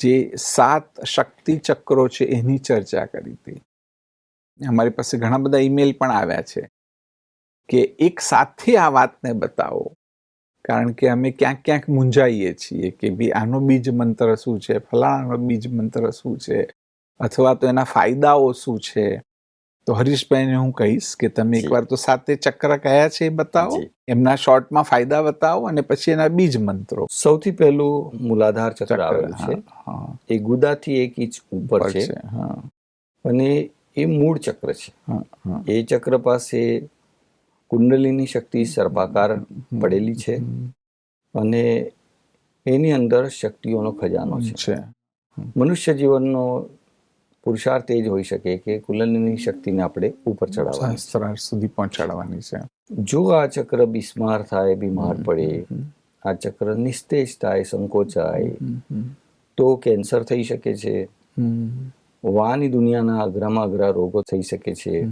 જે સાત શક્તિ ચક્રો છે એની ચર્ચા કરી હતી. અમારી પાસે ઘણા બધા ઈમેલ પણ આવ્યા છે કે એક સાથે આ વાતને બતાવો. કારણ કે અમે ક્યાંક ક્યાંક મૂંઝાઈએ છીએ કે ભાઈ આનો બીજ મંત્ર શું છે? ફલાણાનો બીજ મંત્ર શું છે? અથવા તો એના ફાયદાઓ શું છે? તો હરીશભાઈને હું કહીશ કે તમે એકવાર તો સાતે ચક્ર કયા છે એ બતાવો. એમના શોર્ટમાં ફાયદા બતાવો અને પછી એના બીજ મંત્રો. સૌથી પહેલું મૂલાધાર ચક્ર આવેલું છે. એ ગુદાથી એક ઇંચ ઉપર છે અને એ મૂળ ચક્ર છે. એ ચક્ર પાસે કુંડલીની શક્તિ સર્પાકાર પડેલી છે અને એની અંદર શક્તિઓનો ખજાનો છે. મનુષ્ય જીવનનો પુરુષાર્થ એ જ હોઈ શકે કે કુલનની શક્તિને આપણે ઉપર સહસ્ત્રાર સુધી પહોંચાડવાની છે. જો આ ચક્ર બિસ્માર થાય બીમાર પડે આ ચક્ર નિસ્તેજ થાય સંકોચાય તો કેન્સર થઈ શકે છે. વાની દુનિયાના અઘરામાં અઘરા રોગો થઈ શકે છે.